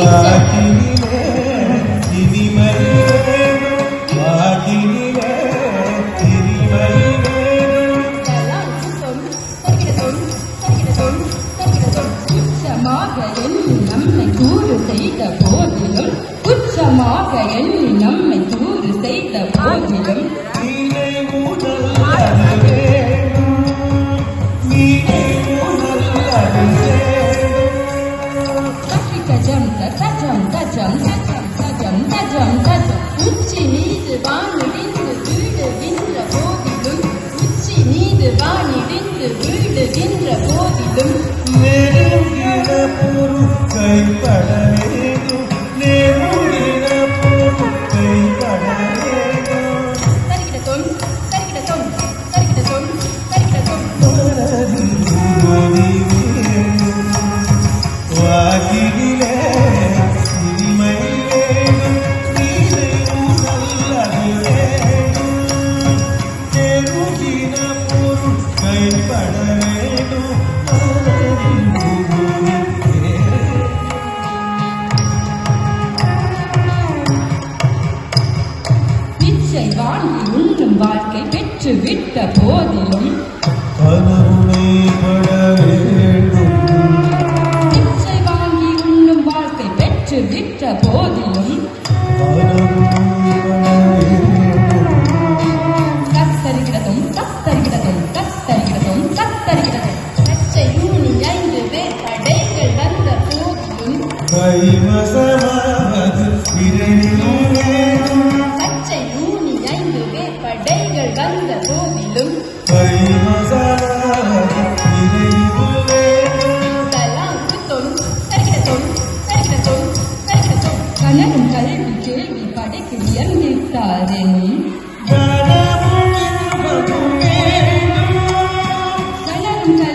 வாகிலே இனிமையிலே வாகிலே இனிமையிலே உச்சமாக எண்ணி நம்மை கூறு செய்த போதிலும் உச்சமாக எண்ணி வீழ்ந்து வீழ்கின்ற போதிலும் நெருங்கின பொருள் கைப்படவே Bana Thank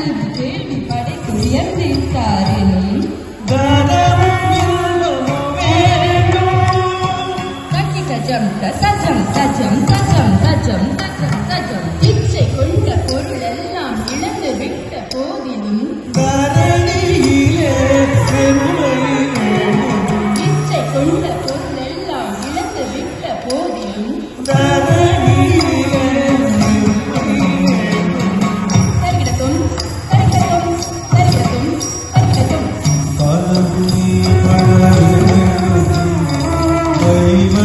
you. name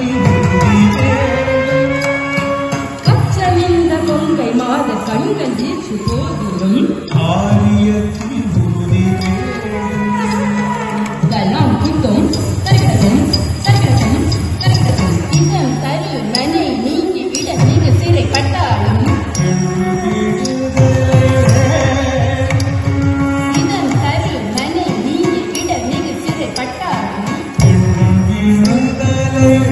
Amen.